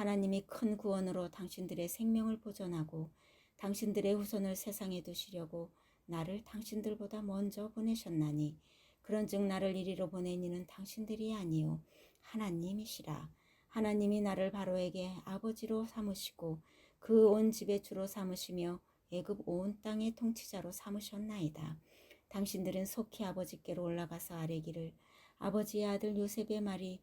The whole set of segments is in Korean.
하나님이 큰 구원으로 당신들의 생명을 보존하고 당신들의 후손을 세상에 두시려고 나를 당신들보다 먼저 보내셨나니 그런즉 나를 이리로 보낸 이는 당신들이 아니요 하나님이시라. 하나님이 나를 바로에게 아버지로 삼으시고 그 온 집의 주로 삼으시며 애굽 온 땅의 통치자로 삼으셨나이다. 당신들은 속히 아버지께로 올라가서 아뢰기를 아버지의 아들 요셉의 말이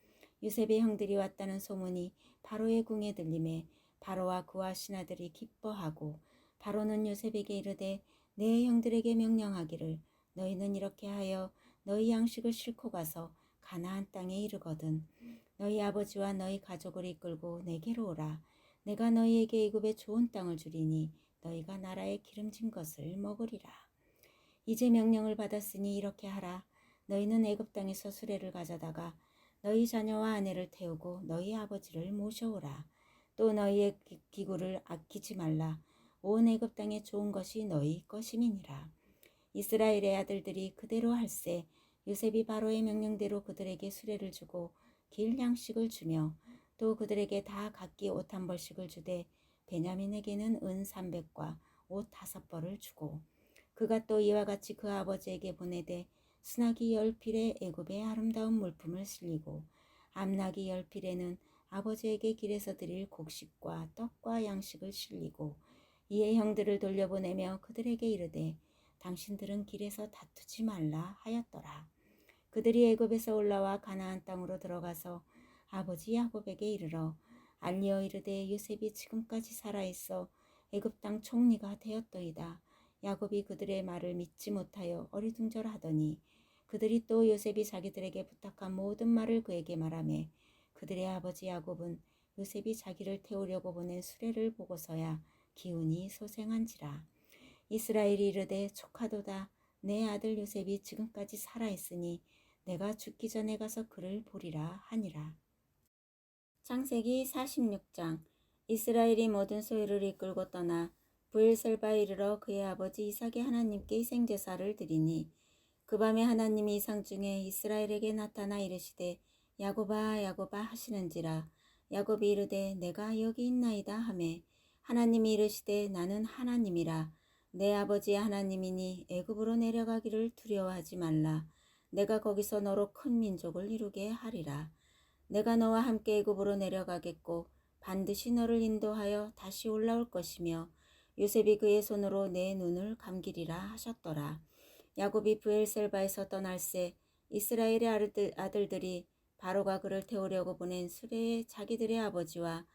요셉의 형들이 왔다는 소문이 바로의 궁에 들림에 바로와 그와 신하들이 기뻐하고 바로는 요셉에게 이르되 내 형들에게 명령하기를 너희는 이렇게 하여 너희 양식을 싣고 가서 가나안 땅에 이르거든. 너희 아버지와 너희 가족을 이끌고 내게로 오라. 내가 너희에게 애굽의 좋은 땅을 주리니 너희가 나라의 기름진 것을 먹으리라. 이제 명령을 받았으니 이렇게 하라. 너희는 애굽 땅에서 수레를 가져다가 너희 자녀와 아내를 태우고 너희 아버지를 모셔오라. 또 너희의 기구를 아끼지 말라. 온 애굽 땅에 좋은 것이 너희 것임이니라. 이스라엘의 아들들이 그대로 할세 요셉이 바로의 명령대로 그들에게 수레를 주고 길 양식을 주며 또 그들에게 다 각기 옷 한 벌씩을 주되 베냐민에게는 은 삼백과 옷 다섯 벌을 주고 그가 또 이와 같이 그 아버지에게 보내되 순하기 열 필에 애굽의 아름다운 물품을 실리고 암나기 열 필에는 아버지에게 길에서 드릴 곡식과 떡과 양식을 실리고 이에 형들을 돌려보내며 그들에게 이르되 당신들은 길에서 다투지 말라 하였더라. 그들이 애굽에서 올라와 가나안 땅으로 들어가서 아버지 야곱에게 이르러 알리어 이르되 요셉이 지금까지 살아 있어 애굽 땅 총리가 되었더이다. 야곱이 그들의 말을 믿지 못하여 어리둥절하더니 그들이 또 요셉이 자기들에게 부탁한 모든 말을 그에게 말하매 그들의 아버지 야곱은 요셉이 자기를 태우려고 보낸 수레를 보고서야 기운이 소생한지라. 이스라엘이 이르되 조카도다. 내 아들 요셉이 지금까지 살아 있으니 내가 죽기 전에 가서 그를 보리라 하니라. 창세기 46장. 이스라엘이 모든 소유를 이끌고 떠나 부엘셀바에 이르러 그의 아버지 이삭의 하나님께 희생제사를 드리니 그 밤에 하나님이 이상 중에 이스라엘에게 나타나 이르시되 야곱아 야곱아 하시는지라. 야곱이 이르되 내가 여기 있나이다 하매 하나님이 이르시되 나는 하나님이라. 내 아버지의 하나님이니 애굽으로 내려가기를 두려워하지 말라. 내가 거기서 너로 큰 민족을 이루게 하리라. 내가 너와 함께 애굽으로 내려가겠고 반드시 너를 인도하여 다시 올라올 것이며 요셉이 그의 손으로 내 눈을 감기리라 하셨더라 야곱이 부엘셀바에서 떠날새 이스라엘의 아들, 아들들이 바로가 그를 태우려고 보낸 수레에 자기들의 아버지와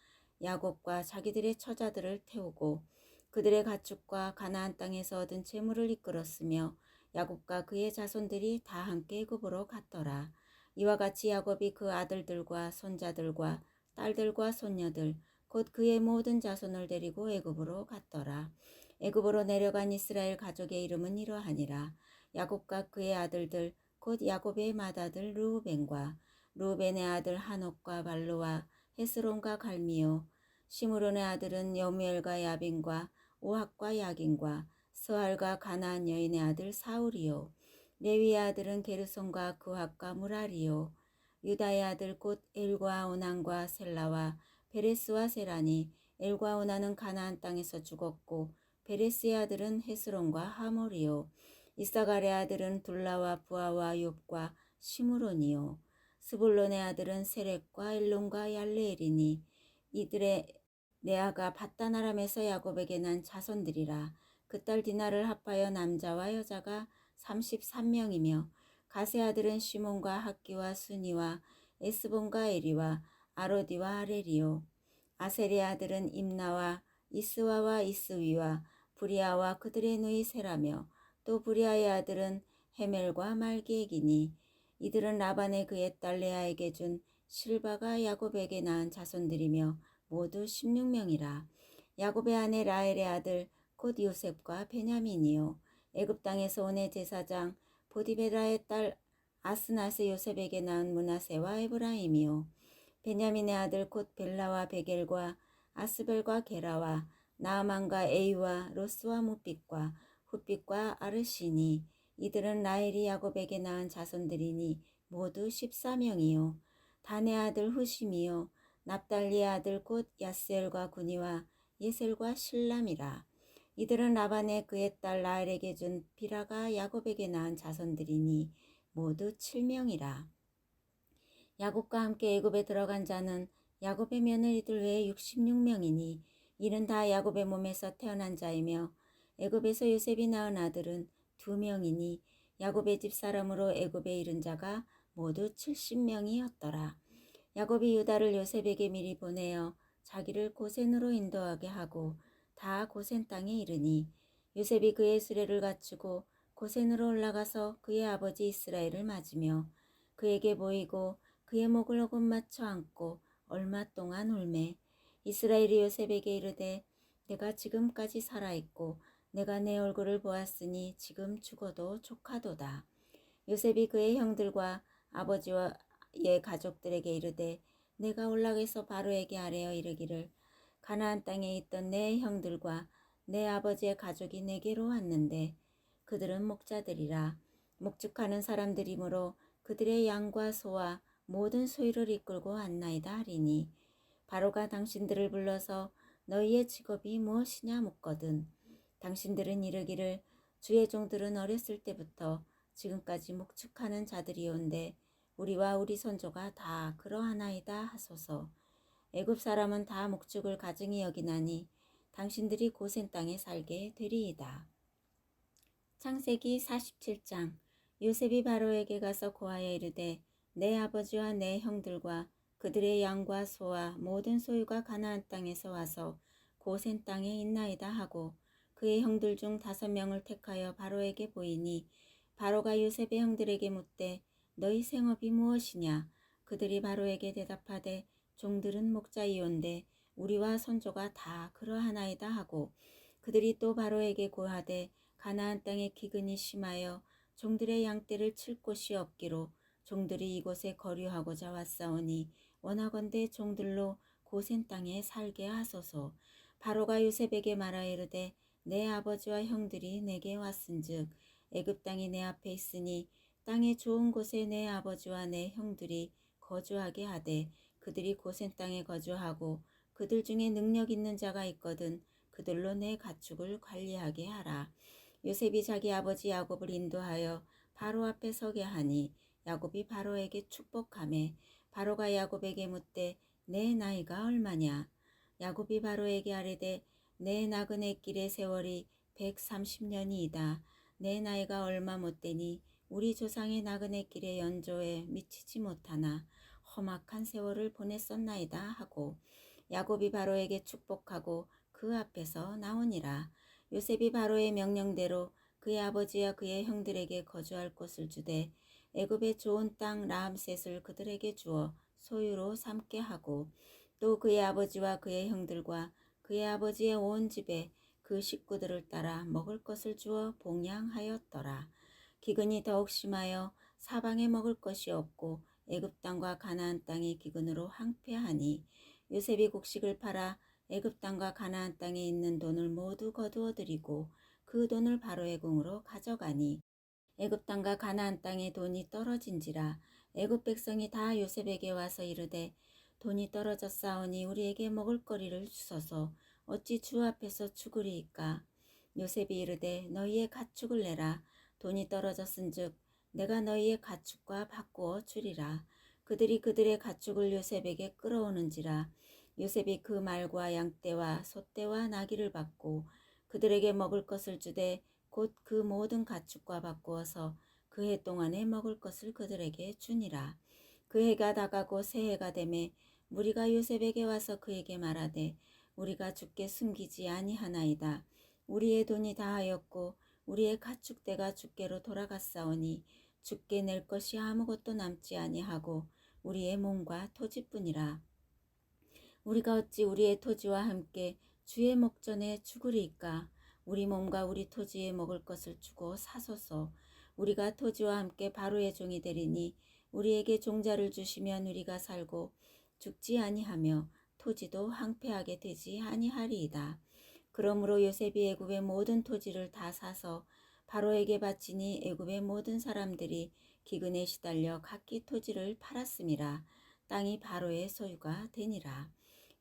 야곱과 자기들의 처자들을 태우고 그들의 가축과 가나안 땅에서 얻은 재물을 이끌었으며 야곱과 그의 자손들이 다 함께 애굽으로 갔더라. 이와 같이 야곱이 그 아들들과 손자들과 딸들과 손녀들 곧 그의 모든 자손을 데리고 애굽으로 갔더라. 애굽으로 내려간 이스라엘 가족의 이름은 이러하니라. 야곱과 그의 아들들 곧 야곱의 맏아들 루벤과 루벤의 아들 한옥과 발루와 헤스론과 갈미오 시므론의 아들은 여무엘과 야빈과 오학과 야긴과 스할과 가나안 여인의 아들 사울이요 레위의 아들은 게르손과 그학과 무라리요 유다의 아들 곧 엘과 오난과 셀라와 베레스와 세라니 엘과 오난은 가나안 땅에서 죽었고 베레스의 아들은 헤스론과 하몰이요 이사갈의 아들은 둘라와 부하와 욥과 시므론이요 스불론의 아들은 세렉과 일론과 얄레엘이니 이들의 레아가 바다나람에서 야곱에게 난 자손들이라. 그 딸 디나를 합하여 남자와 여자가 33명이며 가세 아들은 시몬과 학기와 순이와 에스본과 에리와 아로디와 아레리오 아셀의 아들은 임나와 이스와와 이스위와 부리아와 그들의 누이 세라며 또 부리아의 아들은 헤멜과 말기에기니 이들은 라반의 그의 딸 레아에게 준 실바가 야곱에게 낳은 자손들이며 모두 16명이라. 야곱의 아내 라헬의 아들 곧 요셉과 베냐민이요. 애굽 땅에서 온의 제사장 보디베라의 딸 아스나스 요셉에게 낳은 문하세와 에브라임이요 베냐민의 아들 곧 벨라와 베겔과 아스벨과 게라와 나아만과 에이와 로스와 무빛과 훗빛과 아르시니 이들은 라헬이 야곱에게 낳은 자손들이니 모두 14명이요. 단의 아들 후심이요. 납달리의 아들 곧 야스엘과 구니와 예셀과 실람이라. 이들은 라반의 그의 딸 라헬에게 준 비라가 야곱에게 낳은 자손들이니 모두 7명이라 야곱과 함께 애굽에 들어간 자는 야곱의 며느리들 외에 66명이니 이는 다 야곱의 몸에서 태어난 자이며 애굽에서 요셉이 낳은 아들은 두 명이니 야곱의 집 사람으로 애굽에 이른 자가 모두 70명이었더라. 야곱이 유다를 요셉에게 미리 보내어 자기를 고센으로 인도하게 하고 다 고센 땅에 이르니 요셉이 그의 수레를 갖추고 고센으로 올라가서 그의 아버지 이스라엘을 맞으며 그에게 보이고 그의 목을 어금 맞춰 안고 얼마 동안 울매 이스라엘이 요셉에게 이르되 내가 지금까지 살아있고 내가 내 얼굴을 보았으니 지금 죽어도 족하도다. 요셉이 그의 형들과 아버지와 의 가족들에게 이르되 내가 올라가서 바로에게 아뢰어 이르기를 가나안 땅에 있던 내 형들과 내 아버지의 가족이 내게로 왔는데 그들은 목자들이라 목축하는 사람들이므로 그들의 양과 소와 모든 소유를 이끌고 왔나이다 하리니 바로가 당신들을 불러서 너희의 직업이 무엇이냐 묻거든 당신들은 이르기를 주의 종들은 어렸을 때부터 지금까지 목축하는 자들이온데 우리와 우리 선조가 다 그러하나이다 하소서. 애굽 사람은 다 목축을 가증히 여기나니 당신들이 고센 땅에 살게 되리이다. 창세기 47장 요셉이 바로에게 가서 고하여 이르되 내 아버지와 내 형들과 그들의 양과 소와 모든 소유가 가나안 땅에서 와서 고센 땅에 있나이다 하고 그의 형들 중 다섯 명을 택하여 바로에게 보이니 바로가 요셉의 형들에게 묻되 너희 생업이 무엇이냐? 그들이 바로에게 대답하되 종들은 목자이온데 우리와 선조가 다 그러하나이다 하고 그들이 또 바로에게 고하되 가나안 땅의 기근이 심하여 종들의 양떼를 칠 곳이 없기로 종들이 이곳에 거류하고자 왔사오니 원하건대 종들로 고센 땅에 살게 하소서 바로가 요셉에게 말하 이르되 내 아버지와 형들이 내게 왔은즉 애굽 땅이 내 앞에 있으니 땅의 좋은 곳에 내 아버지와 내 형들이 거주하게 하되 그들이 고센 땅에 거주하고 그들 중에 능력 있는 자가 있거든 그들로 내 가축을 관리하게 하라. 요셉이 자기 아버지 야곱을 인도하여 바로 앞에 서게 하니 야곱이 바로에게 축복하매 바로가 야곱에게 묻되 내 나이가 얼마냐 야곱이 바로에게 아뢰되 내 나그네 길의 세월이 130년이이다. 내 나이가 얼마 못되니 우리 조상의 나그네 길의 연조에 미치지 못하나 험악한 세월을 보냈었나이다 하고 야곱이 바로에게 축복하고 그 앞에서 나오니라. 요셉이 바로의 명령대로 그의 아버지와 그의 형들에게 거주할 곳을 주되 애굽의 좋은 땅 라암셋을 그들에게 주어 소유로 삼게 하고 또 그의 아버지와 그의 형들과 그의 아버지의 온 집에 그 식구들을 따라 먹을 것을 주어 봉양하였더라. 기근이 더욱 심하여 사방에 먹을 것이 없고 애굽 땅과 가나안 땅이 기근으로 황폐하니 요셉이 곡식을 팔아 애굽 땅과 가나안 땅에 있는 돈을 모두 거두어 들이고 그 돈을 바로의 궁으로 가져가니 애굽 땅과 가나안 땅에 돈이 떨어진지라 애굽 백성이 다 요셉에게 와서 이르되 돈이 떨어졌사오니 우리에게 먹을 거리를 주소서. 어찌 주 앞에서 죽으리이까? 요셉이 이르되 너희의 가축을 내라. 돈이 떨어졌은즉 내가 너희의 가축과 바꾸어 주리라. 그들이 그들의 가축을 요셉에게 끌어오는지라. 요셉이 그 말과 양떼와 소떼와 나귀를 받고 그들에게 먹을 것을 주되 곧 그 모든 가축과 바꾸어서 그 해 동안에 먹을 것을 그들에게 주니라. 그 해가 다가고 새해가 되매 무리가 요셉에게 와서 그에게 말하되 우리가 주께 숨기지 아니하나이다. 우리의 돈이 다하였고 우리의 가축대가 주께로 돌아갔사오니 주께 낼 것이 아무것도 남지 아니하고 우리의 몸과 토지뿐이라. 우리가 어찌 우리의 토지와 함께 주의 목전에 죽으리이까 우리 몸과 우리 토지에 먹을 것을 주고 사소서 우리가 토지와 함께 바로의 종이 되리니 우리에게 종자를 주시면 우리가 살고 죽지 아니하며 토지도 황폐하게 되지 아니하리이다. 그러므로 요셉이 애굽의 모든 토지를 다 사서 바로에게 바치니 애굽의 모든 사람들이 기근에 시달려 각기 토지를 팔았음이라 땅이 바로의 소유가 되니라.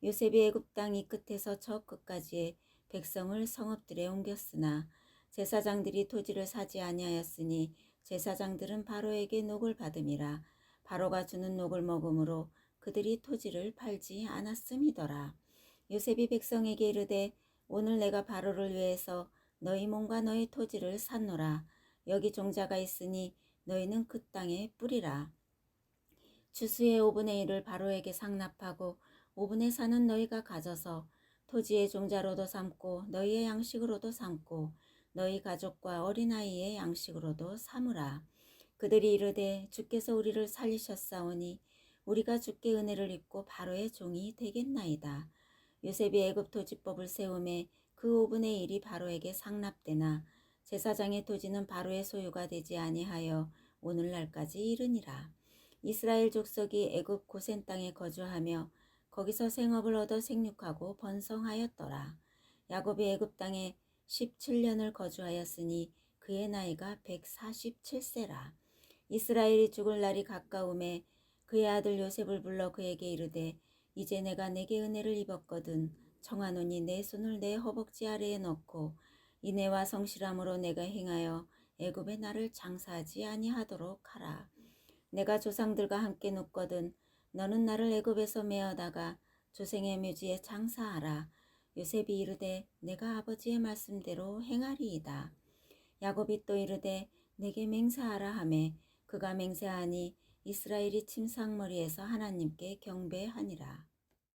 요셉이 애굽 땅이 끝에서 저 끝까지의 백성을 성읍들에 옮겼으나 제사장들이 토지를 사지 아니하였으니 제사장들은 바로에게 녹을 받음이라 바로가 주는 녹을 먹음으로 그들이 토지를 팔지 않았음이더라. 요셉이 백성에게 이르되 오늘 내가 바로를 위해서 너희 몸과 너희 토지를 샀노라. 여기 종자가 있으니 너희는 그 땅에 뿌리라. 주수의 5분의 1을 바로에게 상납하고 5분의 4는 너희가 가져서 토지의 종자로도 삼고 너희의 양식으로도 삼고 너희 가족과 어린아이의 양식으로도 삼으라. 그들이 이르되 주께서 우리를 살리셨사오니 우리가 주께 은혜를 입고 바로의 종이 되겠나이다. 요셉이 애굽 토지법을 세움에 그 5분의 1이 바로에게 상납되나 제사장의 토지는 바로의 소유가 되지 아니하여 오늘날까지 이르니라. 이스라엘 족속이 애굽 고센 땅에 거주하며 거기서 생업을 얻어 생육하고 번성하였더라. 야곱이 애굽 땅에 17년을 거주하였으니 그의 나이가 147세라. 이스라엘이 죽을 날이 가까움에 그의 아들 요셉을 불러 그에게 이르되 이제 내가 내게 은혜를 입었거든 청하노니 내 손을 내 허벅지 아래에 넣고 인애와 성실함으로 내가 행하여 애굽에 나를 장사하지 아니하도록 하라. 내가 조상들과 함께 눕거든 너는 나를 애굽에서 메어다가 조생의 묘지에 장사하라. 요셉이 이르되 내가 아버지의 말씀대로 행하리이다. 야곱이 또 이르되 내게 맹세하라 하매 그가 맹세하니 이스라엘이 침상머리에서 하나님께 경배하니라.